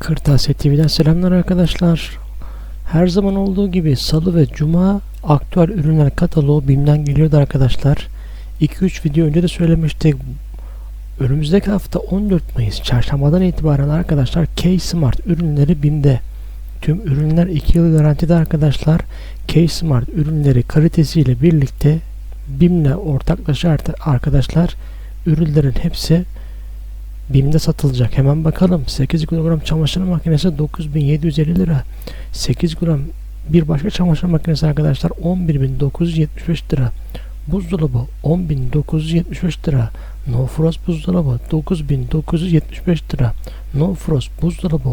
Kırtasiye TV'den selamlar arkadaşlar. Her zaman olduğu gibi salı ve cuma aktüel ürünler kataloğu BİM'den geliyordu arkadaşlar. 2-3 video önce de söylemiştik. Önümüzdeki hafta 14 Mayıs çarşambadan itibaren arkadaşlar K-Smart ürünleri BİM'de. Tüm ürünler 2 yıl garantide arkadaşlar. K-Smart ürünleri kalitesiyle birlikte BİM'le ortaklaşa arkadaşlar ürünlerin hepsi BİM'de satılacak. Hemen bakalım. 8 kilogram çamaşır makinesi 9750 lira. 8 gram bir başka çamaşır makinesi arkadaşlar 11975 lira. Buzdolabı 10975 lira. No Frost buzdolabı 9975 lira. No Frost buzdolabı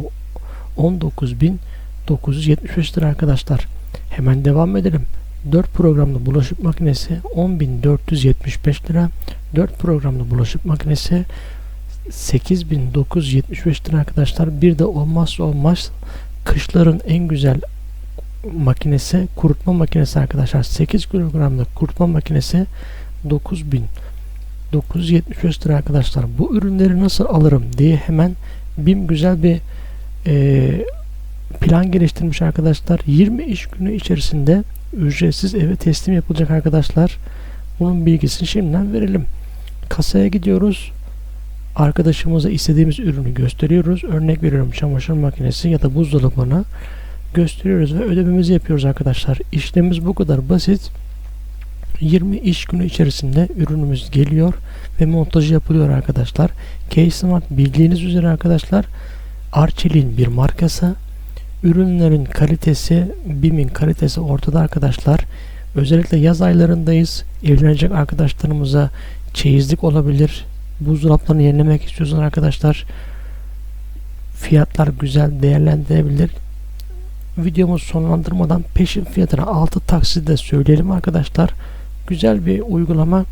19975 lira arkadaşlar. Hemen devam edelim. 4 programlı bulaşık makinesi 10475 lira. 4 programlı bulaşık makinesi 8975 lira arkadaşlar. Bir de olmazsa olmaz kışların en güzel makinesi kurutma makinesi arkadaşlar. 8 kilogramlık kurutma makinesi 9975 lira arkadaşlar. Bu ürünleri nasıl alırım diye hemen BİM güzel bir e, plan geliştirmiş arkadaşlar. 20 iş günü içerisinde ücretsiz eve teslim yapılacak arkadaşlar. Bunun bilgisini şimdiden verelim. Kasaya gidiyoruz arkadaşımıza istediğimiz ürünü gösteriyoruz. Örnek veriyorum çamaşır makinesi ya da buzdolabına gösteriyoruz ve ödememizi yapıyoruz arkadaşlar. İşlemimiz bu kadar basit. 20 iş günü içerisinde ürünümüz geliyor ve montajı yapılıyor arkadaşlar. K-Smart bildiğiniz üzere arkadaşlar Arçelik'in bir markası. Ürünlerin kalitesi, BİM'in kalitesi ortada arkadaşlar. Özellikle yaz aylarındayız. Evlenecek arkadaşlarımıza çeyizlik olabilir, buzdolaplarını yenilemek istiyorsanız arkadaşlar fiyatlar güzel değerlendirebilir. Videomuzu sonlandırmadan peşin fiyatına 6 takside söyleyelim arkadaşlar. Güzel bir uygulama.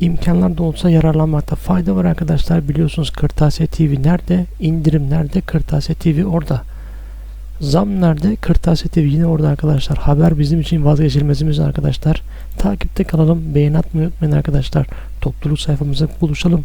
İmkanlar da olsa yararlanmakta fayda var arkadaşlar. Biliyorsunuz Kırtasiye TV nerede? İndirim nerede? Kırtasiye TV orada. Zam nerede? Kırtasiye TV yine orada arkadaşlar. Haber bizim için vazgeçilmezimiz arkadaşlar. Takipte kalalım. Beğen atmayı unutmayın arkadaşlar. Topluluk sayfamızda buluşalım.